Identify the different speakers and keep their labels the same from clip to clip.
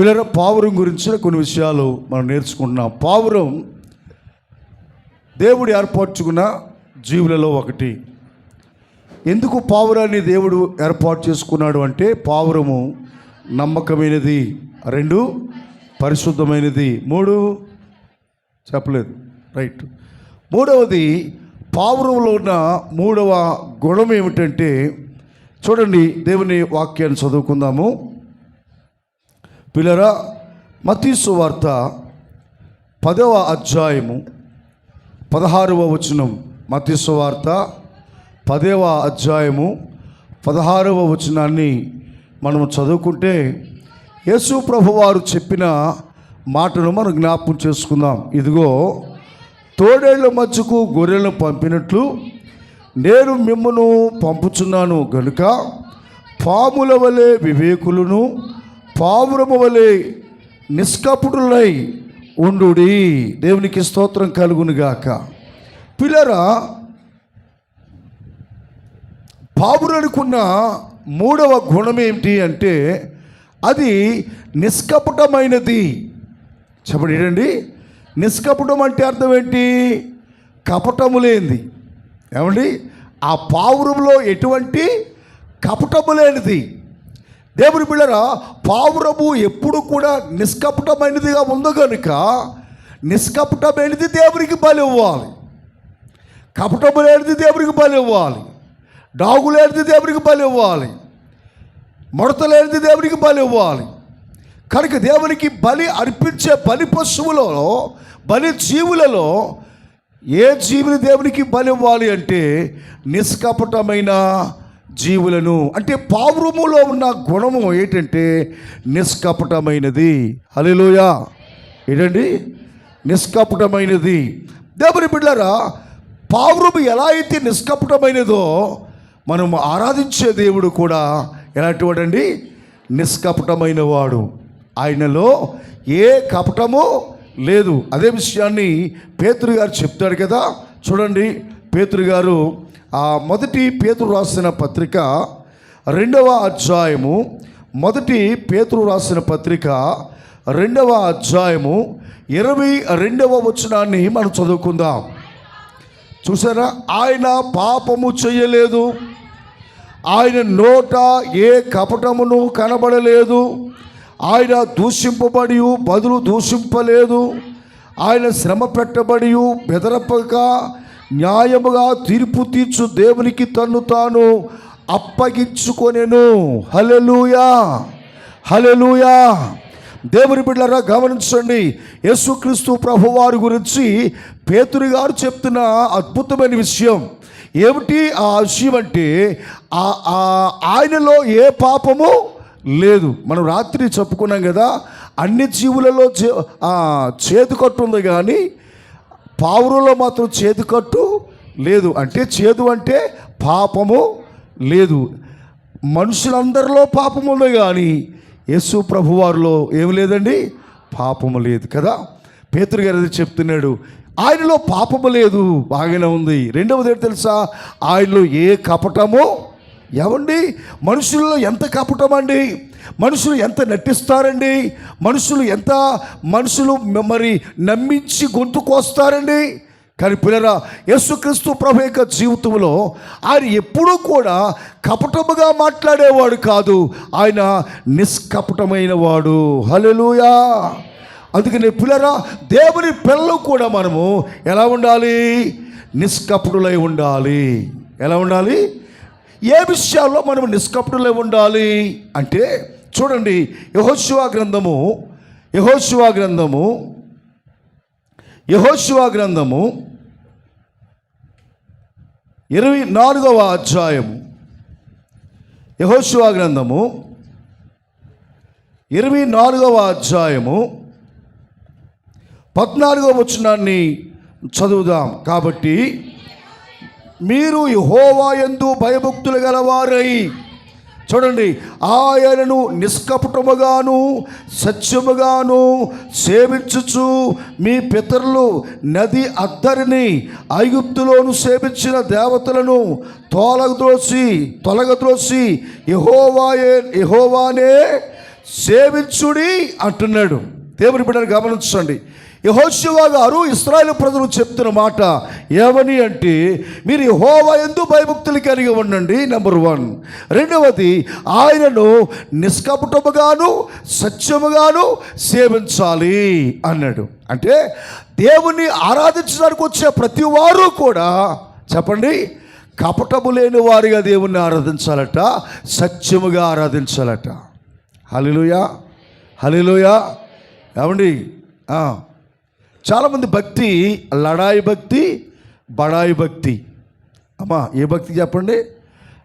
Speaker 1: పిల్లల పావురం గురించిన కొన్ని విషయాలు మనం నేర్చుకుంటున్నాం. పావురం దేవుడు ఏర్పరచుకున్న జీవులలో ఒకటి. ఎందుకు పావురాన్ని దేవుడు ఏర్పాటు చేసుకున్నాడు అంటే పావురము నమ్మకమైనది. రెండు పరిశుద్ధమైనది. మూడు చెప్పలేదు. రైట్. మూడవది పావురంలో ఉన్న మూడవ గుణం ఏమిటంటే చూడండి దేవుని వాక్యాన్ని చదువుకుందాము. పిల్లరా మతీసు వార్త పదవ అధ్యాయము పదహారవ వచనం. మతీసు వార్త పదవ అధ్యాయము పదహారవ వచనాన్ని మనం చదువుకుంటే యేసు ప్రభు వారు చెప్పిన మాటను మనం జ్ఞాపకం చేసుకుందాం. ఇదిగో తోడేళ్ళ మధ్యకు గొర్రెలను పంపినట్లు నేను మిమ్మను పంపుచున్నాను గనుక పాముల వలె వివేకులను పావురము వలె నిష్కపుడులై ఉండుడి. దేవునికి స్తోత్రం కలుగునుగాక. పిల్లరా పావురనుకున్న మూడవ గుణం ఏమిటి అంటే అది నిష్కపటమైనది. చెప్పండి ఏంటండి నిష్కపటం అంటే అర్థం ఏంటి? కపటము లేనిది. ఏమండి? ఆ పావురంలో ఎటువంటి కపటము లేనిది. దేవుని బిళ్ళరా పావురము ఎప్పుడు కూడా నిష్కపటమైనదిగా ఉంది కనుక నిష్కపటమైనది దేవునికి బలి ఇవ్వాలి. కపటము లేనిది దేవునికి బలి ఇవ్వాలి. డాగు లేనిది దేవునికి బలి ఇవ్వాలి. మడత లేనిది దేవునికి బలి ఇవ్వాలి. కనుక దేవునికి బలి అర్పించే బలి పశువులలో బలి జీవులలో ఏ జీవుని దేవునికి బలి ఇవ్వాలి అంటే నిష్కపటమైన జీవులను. అంటే పావురములో ఉన్న గుణము ఏంటంటే నిష్కపటమైనది. హలోయ ఏంటండి? నిష్కపటమైనది. దేవుని బిడ్డారా పావురము ఎలా అయితే నిష్కపటమైనదో మనం ఆరాధించే దేవుడు కూడా ఎలాంటి వాడండి నిష్కపటమైన వాడు ఆయనలో ఏ కపటము లేదు. అదే విషయాన్ని పేతురు గారు చెప్తాడు కదా. చూడండి పేతురు గారు ఆ మొదటి పేతురు రాసిన పత్రిక రెండవ అధ్యాయము. మొదటి పేతురు రాసిన పత్రిక రెండవ అధ్యాయము. ఇరవై రెండవ వచనాన్ని మనం చదువుకుందాం. చూసారా? ఆయన పాపము చేయలేదు. ఆయన నోట ఏ కపటమును కనబడలేదు. ఆయన దూషింపబడి బదులు దూషింపలేదు. ఆయన శ్రమ పెట్టబడి బెదరపక న్యాయముగా తీర్పు తీర్చు దేవునికి తన్ను తాను అప్పగించుకొనెను. హలెలుయా హలెలుయా దేవుని బిడ్డరా గమనించండి. యేసుక్రీస్తు ప్రభువారి గురించి పేతురు గారు చెప్తున్న అద్భుతమైన విషయం ఏమిటి? ఆ విషయం అంటే ఆ- ఆ ఆయనలో ఏ పాపము లేదు. మనం రాత్రి చెప్పుకున్నాం కదా అన్ని జీవులలో చే- ఆ, ఉంది కానీ పావురంలో మాత్రం చేతుకట్టు లేదు. అంటే చేదు అంటే పాపము లేదు. మనుషులందరిలో పాపము ఉంది కానీ యేసు ప్రభువారిలో ఏమి లేదండి? పాపము లేదు కదా? పేతురు గారు అది చెప్తున్నాడు. ఆయనలో పాపము లేదు. బాగానే ఉంది. రెండవది ఏంటి తెలుసా? ఆయనలో ఏ కపటము? ఏమండి? మనుషుల్లో ఎంత కపటం అండి మనుషులు ఎంత నటిస్తారండి మనుషులు ఎంత మనుషులు మరి నమ్మించి గొంతుకొస్తారండి కానీ పిల్లరా యేసుక్రీస్తు ప్రభు యొక్క జీవితంలో ఆయన ఎప్పుడూ కూడా కపటముగా మాట్లాడేవాడు కాదు. ఆయన నిష్కపటమైన వాడు. హలెలుయా అందుకని పిల్లరా దేవుని పిల్లలు కూడా మనము ఎలా ఉండాలి? నిష్కపటులై ఉండాలి. ఎలా ఉండాలి? ఏ విషయాల్లో మనం నిష్కపటులై ఉండాలి అంటే చూడండి యహోశివా గ్రంథము యహోశివా గ్రంథము యహోశివా గ్రంథము ఇరవై నాలుగవ అధ్యాయము. యహోశివా గ్రంథము ఇరవై నాలుగవ అధ్యాయము. పద్నాలుగవ వచనాన్ని చదువుదాం. కాబట్టి మీరు యహోవా యందు భయభక్తులు గలవారై. చూడండి ఆయనను నిష్కపటముగాను సత్యముగాను సేవించుచు మీ పితరులు నది అద్దరిని ఐగుప్తులోను సేవించిన దేవతలను తోలగద్రోసి తొలగద్రోసి యహోవాయే యహోవానే సేవించుడి అంటున్నాడు. దేవుని బిడ్డను గమనించండి యహోశివా గారు ఇస్రాయల్ ప్రజలు చెప్తున్న మాట ఏమని అంటే మీరు హోవా ఎందు భయభక్తులు కలిగి ఉండండి నెంబర్ వన్ రెండవది ఆయనను నిష్కపటముగాను సత్యముగాను సేవించాలి అన్నాడు. అంటే దేవుణ్ణి ఆరాధించడానికి వచ్చే ప్రతి వారు కూడా చెప్పండి కపటము లేని వారిగా దేవుణ్ణి ఆరాధించాలట సత్యముగా ఆరాధించాలట. హలిలుయా హలిలుయా ఏమండి? ఆ. చాలామంది భక్తి లడాయి భక్తి బడాయి భక్తి. అమ్మా ఏ భక్తి చెప్పండి?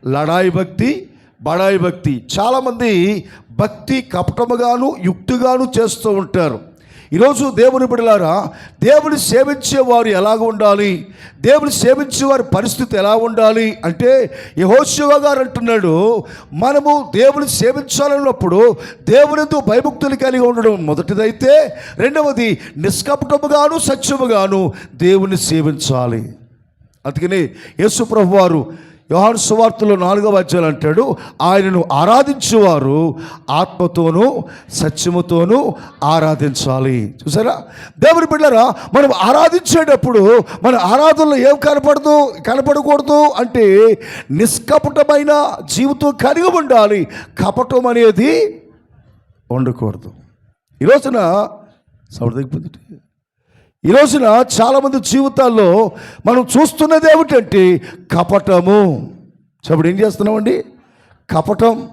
Speaker 1: లడాయి భక్తి బడాయి భక్తి. చాలామంది భక్తి కపటముగాను యుక్తిగాను చేస్తూ ఉంటారు. ఈరోజు దేవుని బిడలారా దేవుని సేవించే వారు ఎలాగ ఉండాలి? దేవుని సేవించే వారి పరిస్థితి ఎలా ఉండాలి? అంటే యహోశివ గారు అంటున్నాడు మనము దేవుని సేవించాలన్నప్పుడు దేవునితో భయభక్తులు కలిగి ఉండడం మొదటిదైతే రెండవది నిష్కపటముగాను సత్యముగాను దేవుని సేవించాలి. అందుకని యేసు ప్రభు వారు యోహాను సువార్తలో నాలుగవ అధ్యాయులు అంటాడు ఆయనను ఆరాధించేవారు ఆత్మతోనూ సత్యముతోనూ ఆరాధించాలి. చూసారా? దేవుని బిడ్డరా మనం ఆరాధించేటప్పుడు మన ఆరాధనలో ఏం కనపడదు కనపడకూడదు అంటే నిష్కపటమైన జీవితం కలిగి ఉండాలి. కపటం అనేది ఉండకూడదు. ఈ రోజున సౌడు తగ్గిపోతుంది ఈ రోజున చాలామంది జీవితాల్లో మనం చూస్తున్నది ఏమిటంటే కపటము. చెప్పడు ఏం చేస్తున్నామండి? కపటం.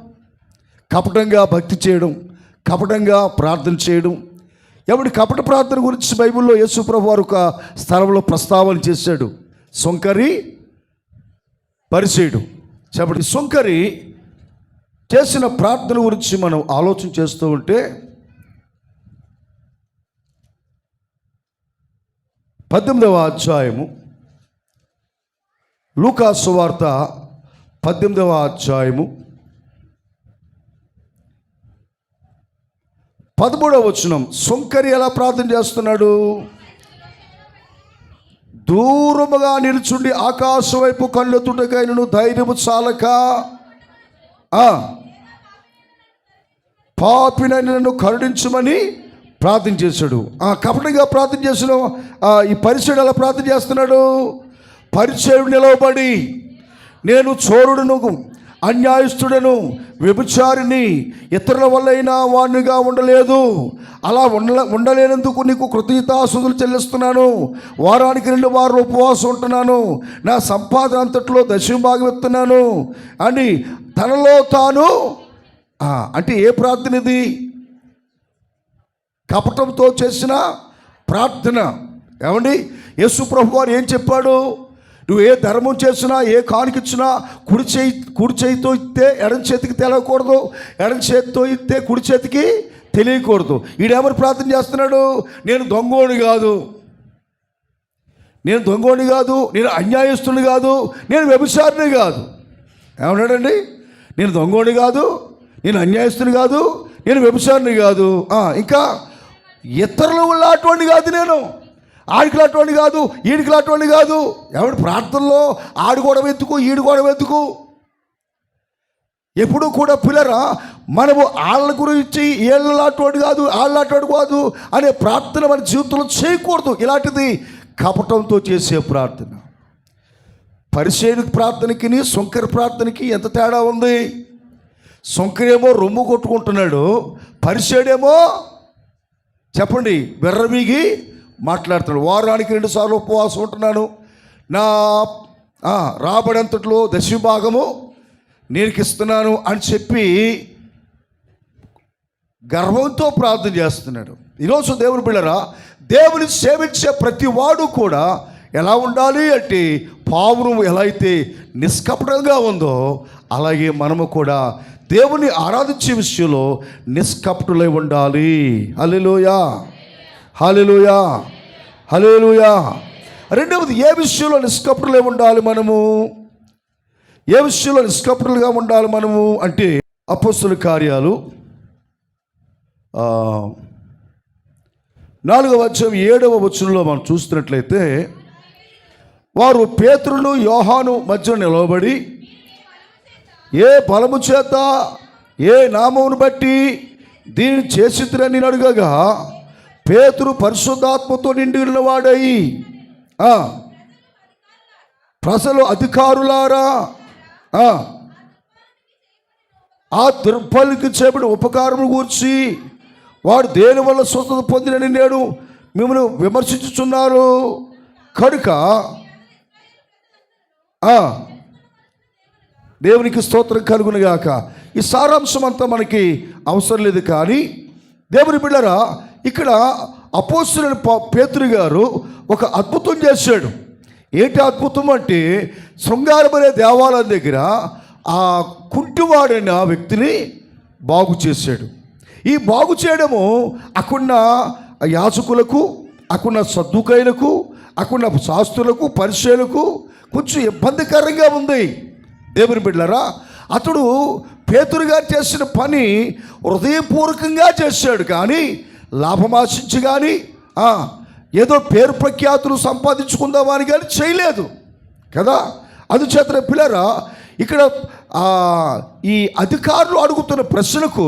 Speaker 1: కపటంగా భక్తి చేయడం కపటంగా ప్రార్థన చేయడం. ఎవడి కపట ప్రార్థన గురించి బైబిల్లో యేసుప్రభు వారు ఒక స్థలంలో ప్రస్తావన చేశాడు. సొంకరి పరిచేయడు. చెప్పండి సొంకరి చేసిన ప్రార్థన గురించి మనం ఆలోచన చేస్తూ ఉంటే పద్దెనిమిదవ అధ్యాయము. లూకాసు వార్త పద్దెనిమిదవ అధ్యాయము. పదమూడవ వచనం సుంకరి ఎలా ప్రార్థన చేస్తున్నాడు? దూరముగా నిలుచుండి ఆకాశం వైపు కళ్ళెత్తుటకైనను ధైర్యము చాలక. ఆ, నన్ను కరుణించమని ప్రార్థన చేశాడు. ఆ కపటంగా ప్రార్థన చేసిన ఈ పరిచయుడు ఎలా ప్రార్థన చేస్తున్నాడు? పరిచయుడు నిలవబడి నేను చోరుడును అన్యాయస్తుడను వ్యభిచారిని ఇతరుల వల్లైనా వాణ్ణిగా ఉండలేదు. అలా ఉండ ఉండలేనందుకు నీకు కృతజ్ఞతాసుదులు చెల్లిస్తున్నాను. వారానికి రెండు వారాలు ఉపవాసం ఉంటున్నాను. నా సంపాదన అంతట్లో దశమ భాగం అని తనలో తాను అంటే ఏ ప్రార్థన ఇది? కపటంతో చేసిన ప్రార్థన. ఏమండి? యేసు ప్రభు వారు ఏం చెప్పాడు? నువ్వు ఏ ధర్మం చేసినా ఏ కానుకిచ్చినా కుడి చేయి కుడి చేయితో ఇస్తే ఎడం చేతికి తెలవకూడదు ఎడం చేతితో ఇస్తే కుడి చేతికి తెలియకూడదు. ఈడేమని ప్రార్థన చేస్తున్నాడు? నేను దొంగోని కాదు. నేను దొంగోని కాదు నేను అన్యాయస్తుని కాదు నేను వ్యభిచారిని కాదు. ఏమన్నాడండి? నేను దొంగోని కాదు నేను అన్యాయస్తుని కాదు నేను వ్యభిచారిని కాదు. ఇంకా ఇతరులు అటువంటి కాదు నేను. ఆడికి అటువంటి కాదు ఈడికి అటువంటి కాదు. ఎవరి ప్రార్థనలో ఆడుకోవడం ఎందుకు వెతుకు ఎందుకు వెతుకు ఎప్పుడు కూడా పిల్లరా మనము వాళ్ళ గురించి వీళ్ళ అటువంటి కాదు వాళ్ళ అటువంటి కాదు అనే ప్రార్థన మన జీవితంలో చేయకూడదు. ఇలాంటిది కపటంతో చేసే ప్రార్థన. పరిశీలి ప్రార్థనకి సొంకర ప్రార్థనకి ఎంత తేడా ఉంది? సొంకరేమో రొమ్ము కొట్టుకుంటున్నాడు పరిశేడేమో చెప్పండి వెర్రవీగి మాట్లాడుతున్నాడు. వారానికి రెండుసార్లు ఉపవాసం ఉంటున్నాను. నా రాబడంతట్లో దశమ భాగము నేను ఇస్తున్నాను అని చెప్పి గర్వంతో ప్రార్థన చేస్తున్నాడు. ఈరోజు దేవుని బిళ్ళరా దేవుని సేవించే ప్రతి వాడు కూడా ఎలా ఉండాలి అంటే పావురం ఎలా అయితే నిష్కపటంగా ఉందో అలాగే మనము కూడా దేవుని ఆరాధించే విషయంలో నిష్కపటులై ఉండాలి. హల్లెలూయా. హల్లెలూయా. హల్లెలూయా. రెండవది ఏ విషయంలో నిష్కపటులై ఉండాలి మనము? ఏ విషయంలో నిష్కపటులుగా ఉండాలి మనము? అంటే అపోస్తుల కార్యాలు. నాలుగవ వచ్చం ఏడవ వచనంలో మనం చూస్తున్నట్లయితే వారు పేతురును యోహాను మధ్య నిలవబడి ఏ బలము చేత ఏ నామమును బట్టి దీన్ని చేసిద్దురని నేను అడగగా పేతురు పరిశుద్ధాత్మతో నిండి ఉన్నవాడయి ప్రజలు అధికారులారా ఆ, దుర్బలికి చేపడిన ఉపకారము కూర్చి వాడు దేని వల్ల స్వస్థత పొందినని నేడు మిమ్మల్ని విమర్శించుచున్నారు కనుక ఆ, దేవునికి స్తోత్రం కలుగునుగాక ఈ సారాంశం అంతా మనకి అవసరం లేదు కానీ దేవుని బిళ్ళరా ఇక్కడ అపోస్తులైన పేతురు గారు ఒక అద్భుతం చేశాడు. ఏంటి అద్భుతం అంటే శృంగారమనే దేవాలయం దగ్గర ఆ కుంటివాడైన వ్యక్తిని బాగు చేశాడు. ఈ బాగు చేయడము అక్కడున్న యాచకులకు అక్కడున్న సద్దుకైలకు అక్కడున్న శాస్త్రులకు పరిచయలకు కొంచెం ఇబ్బందికరంగా ఉంది. దేవుని బిడ్డలారా అతడు పేతురు గారు చేసిన పని హృదయపూర్వకంగా చేశాడు కానీ లాభమాశించి కానీ ఏదో పేరు ప్రఖ్యాతులు సంపాదించుకుందామని కానీ చేయలేదు. కదా? అందుచేతన పిల్లరా ఇక్కడ ఈ అధికారులు అడుగుతున్న ప్రశ్నకు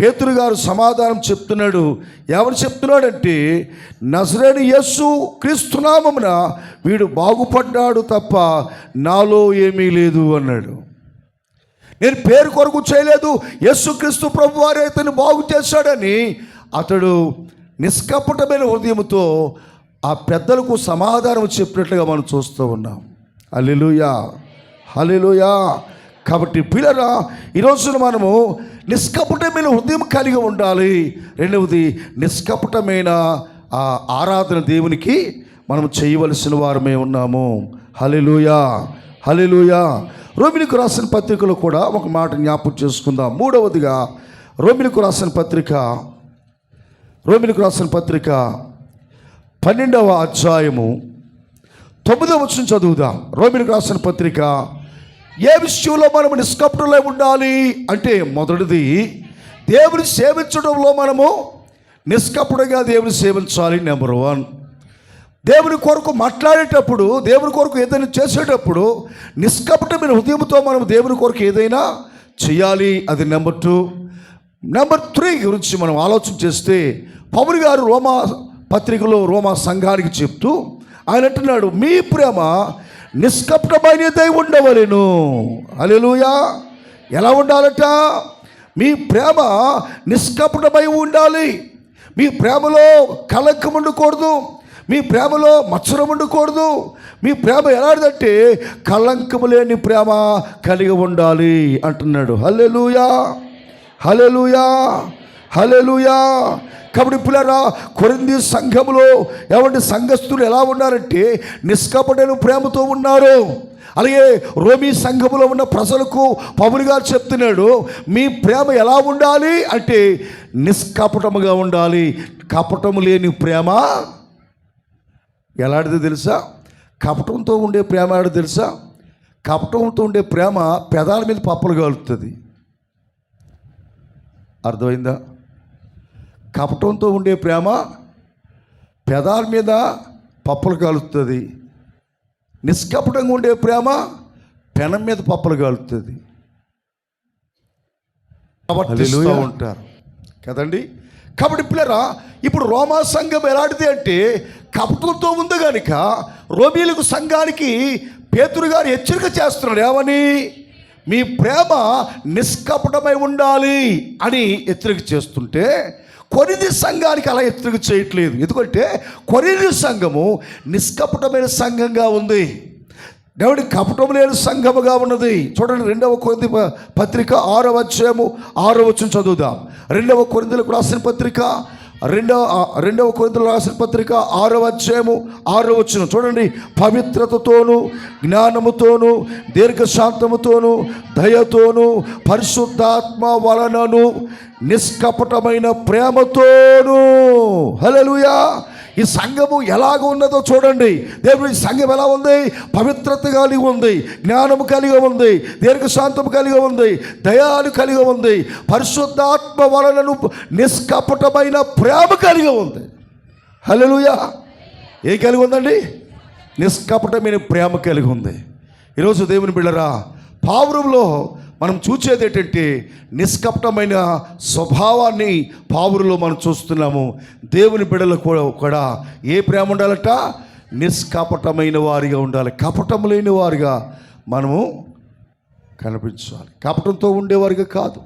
Speaker 1: పేతురు గారు సమాధానం చెప్తున్నాడు. ఎవరు చెప్తున్నాడంటే నజరేని యస్సు క్రీస్తునామమున వీడు బాగుపడ్డాడు తప్ప నాలో ఏమీ లేదు అన్నాడు. నేను పేరు కొరకు చేయలేదు. యేసుక్రీస్తు ప్రభు వారే ఇతను బాగు చేశాడని అతడు నిష్కపటమైన హృదయంతో ఆ పెద్దలకు సమాధానం చెప్పినట్లుగా మనం చూస్తూ ఉన్నాం. Alleluia hallelujah. కాబట్టి పిల్లరా ఈరోజు మనము నిష్కపటమైన హృదయం కలిగి ఉండాలి. రెండవది నిష్కపటమైన ఆ ఆరాధన దేవునికి మనం చేయవలసిన వారమే ఉన్నాము. హలిలుయా హలిలుయా రోమిలకు రాసిన పత్రికలో కూడా ఒక మాట జ్ఞాపకం చేసుకుందాం. మూడవదిగా రోమిలకు రాసిన పత్రిక రోమిలకు రాసిన పత్రిక పన్నెండవ అధ్యాయము తొమ్మిదవ వచ్చిన చదువుదాం. రోమిలకు రాసిన పత్రిక ఏ విషయంలో మనం నిష్కపటులై ఉండాలి? అంటే మొదటిది దేవుని సేవించడంలో మనము నిష్కపటుగా దేవుని సేవించాలి నెంబర్ వన్. దేవుని కొరకు మాట్లాడేటప్పుడు దేవుని కొరకు ఏదైనా చేసేటప్పుడు నిష్కపటమైన హృదయంతో మనం దేవుని కొరకు ఏదైనా చేయాలి అది నెంబర్ టూ. నెంబర్ త్రీ గురించి మనం ఆలోచన చేస్తే పౌరు గారు రోమా పత్రికలో రోమా సంఘానికి చెప్తూ ఆయన అంటున్నాడు మీ ప్రేమ నిష్కపటమైనదై ఉండవలను అలెలుయా ఎలా ఉండాలట? మీ ప్రేమ నిష్కపటమై ఉండాలి. మీ ప్రేమలో కలంకం ఉండకూడదు. మీ ప్రేమలో మత్సరం ఉండకూడదు. మీ ప్రేమ ఎలాంటిదంటే కలంకము లేని ప్రేమ కలిగి ఉండాలి అంటున్నాడు. హలెలుయా హలెలుయా హలెలుయా కాబట్టి పిల్లరా కొరింది సంఘములో ఎవరి సంఘస్థులు ఎలా ఉన్నారంటే నిష్కపటైన ప్రేమతో ఉన్నారు. అలాగే రోమీ సంఘములో ఉన్న ప్రజలకు పౌలు గారు చెప్తున్నాడు మీ ప్రేమ ఎలా ఉండాలి? అంటే నిష్కపటముగా ఉండాలి. కపటము లేని ప్రేమ ఎలాంటిది తెలుసా? కపటంతో ఉండే ప్రేమ ఎలాంటిది తెలుసా? కపటంతో ఉండే ప్రేమ పెదాల మీద పప్పులు కాలుతుంది. అర్థమైందా? కపటంతో ఉండే ప్రేమ పెదాల మీద పప్పులు కాలుస్తుంది నిష్కపటంగా ఉండే ప్రేమ పెనం మీద పప్పులు కాలుతుంది. ఉంటారు. కదండి? కాబట్టి పిల్లరా ఇప్పుడు రోమా సంఘం ఎలాంటిది అంటే కపటంతో ఉంది కనుక రోమీలకు సంఘానికి పేతురు గారు హెచ్చరిక చేస్తున్నాడు ఏమని? మీ ప్రేమ నిష్కపటమై ఉండాలి అని హెచ్చరిక చేస్తుంటే కొరిది సంఘానికి అలా ఎత్తుకు చేయట్లేదు. ఎందుకంటే కొరిది సంఘము నిష్కపటమైన సంఘంగా ఉంది. దేవుడి కపటం లేని సంఘముగా ఉన్నది. చూడండి రెండవ కొరింది పత్రిక ఆరవ అధ్యాయము ఆరవ వచ్చిన చదువుదాం. రెండవ కొరిందులకు రాసిన పత్రిక రెండవ రెండవ కొరింతలు రాసిన పత్రిక ఆరో అధ్యాయము ఆరో వచ్చిన చూడండి పవిత్రతతోను జ్ఞానముతోను దీర్ఘశాంతముతోను దయతోను పరిశుద్ధాత్మ వలనను నిష్కపటమైన ప్రేమతోను. హలలుయా ఈ సంఘము ఎలాగ ఉన్నదో చూడండి. దేవుడు ఈ సంఘం ఎలా ఉంది? పవిత్రత కలిగి ఉంది. జ్ఞానము కలిగి ఉంది. దీర్ఘశాంతము కలిగి ఉంది. దయాలు కలిగి ఉంది. పరిశుద్ధాత్మ వలనను నిష్కపటమైన ప్రేమ కలిగి ఉంది. హలోయా ఏం కలిగి ఉందండి? నిష్కపటమైన ప్రేమ కలిగి ఉంది. ఈరోజు దేవుని బిళ్ళరా పావురంలో మనం చూసేది ఏంటంటే నిష్కపటమైన స్వభావాన్ని పావురులో మనం చూస్తున్నాము. దేవుని బిడలకు కూడా కూడా ఏ ప్రేమ ఉండాలట? నిష్కపటమైన వారిగా ఉండాలి. కపటం లేని వారిగా మనము కనిపించాలి. కపటంతో ఉండేవారిగా కాదు.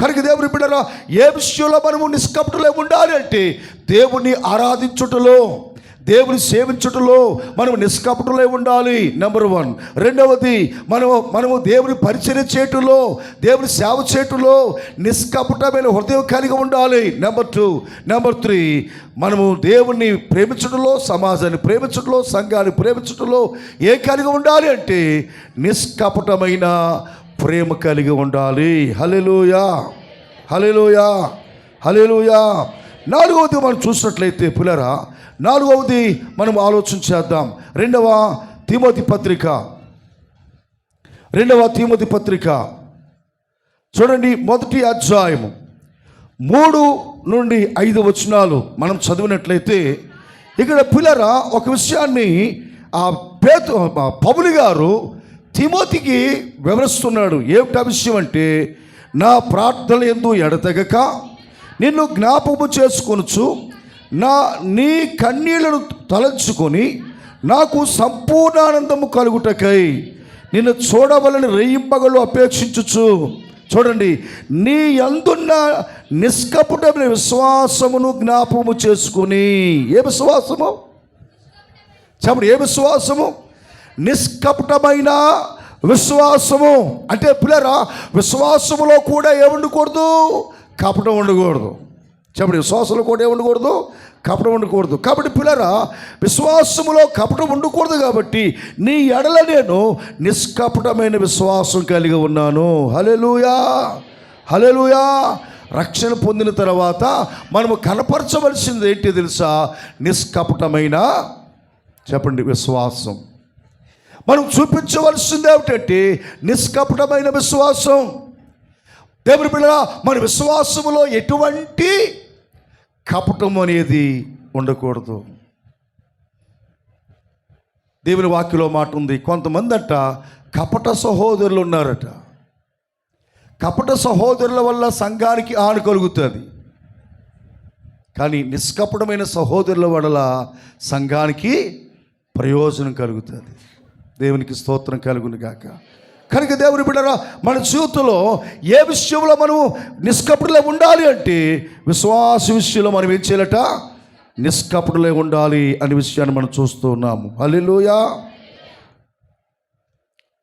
Speaker 1: కనుక దేవుని బిడ్డలో ఏ విషయంలో మనము నిష్కపటలే ఉండాలి అంటే దేవుణ్ణి ఆరాధించుటలో దేవుని సేవించుటలో మనం నిష్కపటులై ఉండాలి నెంబర్ వన్ రెండవది మనము మనము దేవుని పరిచయం చేయటంలో దేవుని సేవ చేయటంలో నిష్కపటమైన హృదయం కలిగి ఉండాలి నెంబర్ టూ నెంబర్ త్రీ మనము దేవుణ్ణి ప్రేమించడంలో సమాజాన్ని ప్రేమించడంలో సంఘాన్ని ప్రేమించడంలో ఏ కలిగి ఉండాలి అంటే నిష్కపటమైన ప్రేమ కలిగి ఉండాలి. హలెలుయా హలెలుయా హలెలుయా నాలుగవది మనం చూసినట్లయితే పిల్లరా నాలుగవది మనం ఆలోచన చేద్దాం. రెండవ తిమోతి పత్రిక. రెండవ తిమోతి పత్రిక. చూడండి మొదటి అధ్యాయము. మూడు నుండి ఐదు వచనాలు మనం చదివినట్లయితే ఇక్కడ పిల్లర ఒక విషయాన్ని ఆ పేతు ఆ పౌలు గారు తిమోతికి వివరిస్తున్నాడు. ఏమిటా విషయం అంటే నా ప్రార్థన ఎందు ఎడతెగక నిన్ను జ్ఞాపము చేసుకొనుచు నా నీ కన్నీళ్ళను తలంచుకొని నాకు సంపూర్ణ ఆనందము కలుగుటకై నిన్ను చూడవలని రెయ్యింపగలు అపేక్షించుచు. చూడండి నీ అందున్న నిష్కపుటమైన విశ్వాసమును జ్ఞాపము చేసుకుని ఏ విశ్వాసము? చెప్పండి ఏ విశ్వాసము? నిష్కపటమైన విశ్వాసము. అంటే పిల్లరా విశ్వాసములో కూడా ఏముండకూడదు? కపటం ఉండకూడదు. చెప్పండి విశ్వాసంలో కూడా ఉండకూడదు? కపటం ఉండకూడదు. కాబట్టి పిల్లరా విశ్వాసములో కపటం ఉండకూడదు కాబట్టి నీ ఎడల నేను నిష్కపటమైన విశ్వాసం కలిగి ఉన్నాను. హలెలుయా హలెలుయా రక్షణ పొందిన తర్వాత మనము కనపరచవలసింది ఏంటి తెలుసా? నిష్కపటమైన చెప్పండి విశ్వాసం. మనం చూపించవలసింది ఏమిటంటే నిష్కపటమైన విశ్వాసం. దేవుని బిడ్డ మన విశ్వాసములో ఎటువంటి కపటం అనేది ఉండకూడదు. దేవుని వాక్యలో మాట ఉంది కొంతమంది అట్ట కపట సహోదరులు ఉన్నారట. కపట సహోదరుల వల్ల సంఘానికి ఆను కలుగుతుంది. కానీ నిష్కపటమైన సహోదరుల వల్ల సంఘానికి ప్రయోజనం కలుగుతుంది. దేవునికి స్తోత్రం కలుగును గాక. కనుక దేవుని బిడ్డరా మన జీవితంలో ఏ విషయంలో మనం నిష్కపటులే ఉండాలి అంటే విశ్వాస విషయంలో మనం ఏం చేయాలట? నిష్కపటులే ఉండాలి అనే విషయాన్ని మనం చూస్తున్నాము అల్లెలుయా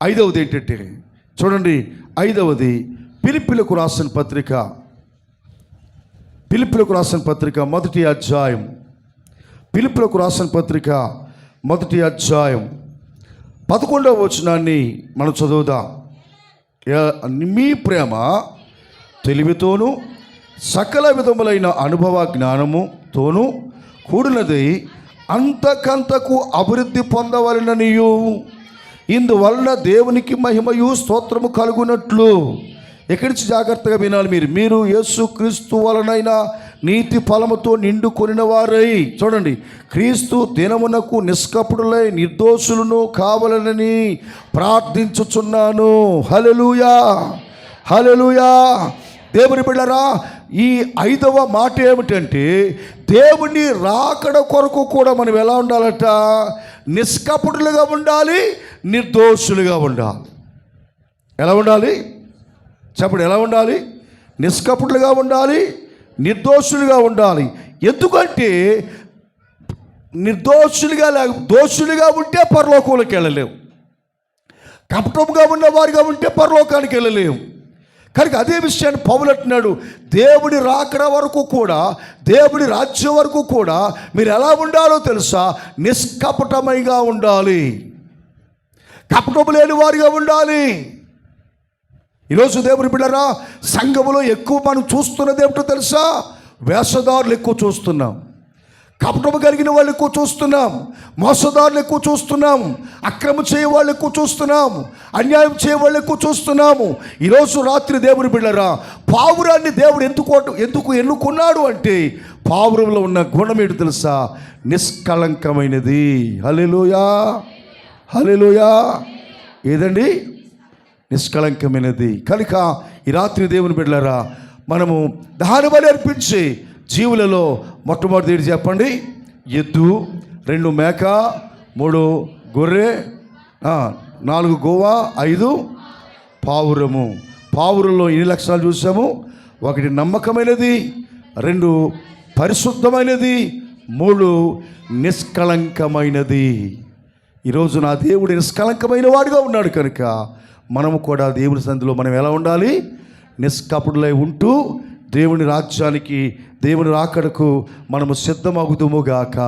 Speaker 1: ఐదవది ఏంటంటే చూడండి ఐదవది పిలిపిలకు రాసిన పత్రిక. పిలుపులకు రాసిన పత్రిక మొదటి అధ్యాయం. పిలుపులకు రాసిన పత్రిక మొదటి అధ్యాయం. పదకొండవ వచనాన్ని మనం చదువుదాం. మీ ప్రేమ తెలివితోనూ సకల విధములైన అనుభవ జ్ఞానముతోనూ కూడినది అంతకంతకు అభివృద్ధి పొందవలననియు. ఇందువలన దేవునికి మహిమయు స్తోత్రము కలుగునట్లు. ఎక్కడి నుంచి జాగ్రత్తగా వినాలి మీరు? మీరు యేసు క్రీస్తు వలనైన నీతి ఫలముతో నిండుకొనిన వారై చూడండి క్రీస్తు దినమునకు నిష్కపుడులై నిర్దోషులను కావాలనని ప్రార్థించుచున్నాను. హలలుయా హలలుయా దేవుని బిళ్ళరా ఈ ఐదవ మాట ఏమిటంటే దేవుని రాకడ కొరకు కూడా మనం ఎలా ఉండాలట? నిష్కపుడులుగా ఉండాలి నిర్దోషులుగా ఉండాలి. ఎలా ఉండాలి? చెప్పండి ఎలా ఉండాలి? నిష్కపుడులుగా ఉండాలి నిర్దోషులుగా ఉండాలి. ఎందుకంటే నిర్దోషులుగా లేక దోషులుగా ఉంటే పరలోకంలోకి వెళ్ళలేము కపటంగా ఉన్న వారిగా ఉంటే పరలోకానికి వెళ్ళలేము కనుక అదే విషయాన్ని పౌలు అంటున్నాడు. దేవుడి రాకడ వరకు కూడా దేవుడి రాజ్యం వరకు కూడా మీరు ఎలా ఉండాలో తెలుసా? నిష్కపటమైగా ఉండాలి. కపటము లేని వారిగా ఉండాలి. ఈరోజు దేవుని బిడ్డరా సంఘములో ఎక్కువ మనం చూస్తున్నది ఏమిటో తెలుసా? వేషధారులు ఎక్కువ చూస్తున్నాం. కపటము కలిగిన వాళ్ళు ఎక్కువ చూస్తున్నాం. మోసదారులు ఎక్కువ చూస్తున్నాం. అక్రమ చేయ వాళ్ళు ఎక్కువ చూస్తున్నాం. అన్యాయం చేయ వాళ్ళు ఎక్కువ చూస్తున్నాము ఈరోజు రాత్రి దేవుని బిళ్ళరా పావురాన్ని దేవుడు ఎందుకు ఎందుకు ఎన్నుకున్నాడు అంటే పావురంలో ఉన్న గుణం ఏంటి తెలుసా? నిష్కళంకమైనది. హలెలుయా హలెలుయా ఏదండి? నిష్కళంకమైనది. కనుక ఈ రాత్రి దేవుని బిడ్డలారా మనము దహన బలి అర్పించి జీవులలో మొట్టమొదటి చెప్పండి? ఎద్దు రెండు మేక మూడు గొర్రె నాలుగు గోవా ఐదు పావురము. పావురంలో ఎన్ని లక్షణాలు చూసాము? ఒకటి నమ్మకమైనది రెండు పరిశుద్ధమైనది మూడు నిష్కళంకమైనది. ఈరోజు నా దేవుడు నిష్కళంకమైన వాడిగా ఉన్నాడు కనుక మనము కూడా దేవుని సంధిలో మనం ఎలా ఉండాలి? నిష్కపుడులై ఉంటూ దేవుని రాజ్యానికి దేవుని రాకడకు మనము సిద్ధమగుదుముగాక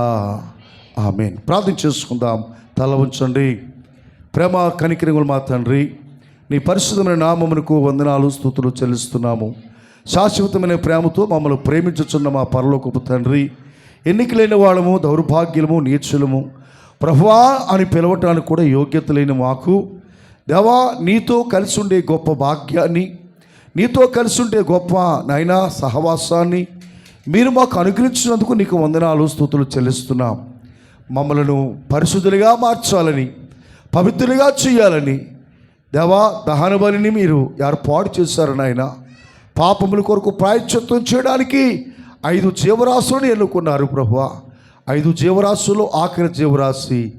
Speaker 1: ఆమె ప్రార్థన చేసుకుందాం. తల ఉంచండి. ప్రేమ కనికరింగులు మా తండ్రి నీ పరిశుద్ధమైన నామమునకు వందనాలు స్థుతులు చెల్లిస్తున్నాము. శాశ్వతమైన ప్రేమతో మమ్మల్ని ప్రేమించుచున్న మా పరలోకపు తండ్రి ఎన్నికలైన వాళ్ళము దౌర్భాగ్యులము నీచులము. ప్రభువా అని పిలవటానికి కూడా యోగ్యత లేని మాకు దేవా నీతో కలిసి ఉండే గొప్ప భాగ్యాన్ని నీతో కలిసి ఉండే గొప్ప నైనా సహవాసాన్ని మీరు మాకు అనుగ్రహించినందుకు నీకు వందనాలు స్థుతులు చెల్లిస్తున్నాం. మమ్మలను పరిశుద్ధులుగా మార్చాలని పవిత్రులుగా చేయాలని దేవా దహన బలిని మీరు ఏర్పాటు చేశారు నాయన. పాపముల కొరకు ప్రాయశ్చిత్తం చేయడానికి ఐదు జీవరాశులను ఎన్నుకున్నారు ప్రభు ఐదు జీవరాశులు ఆఖరి జీవరాశి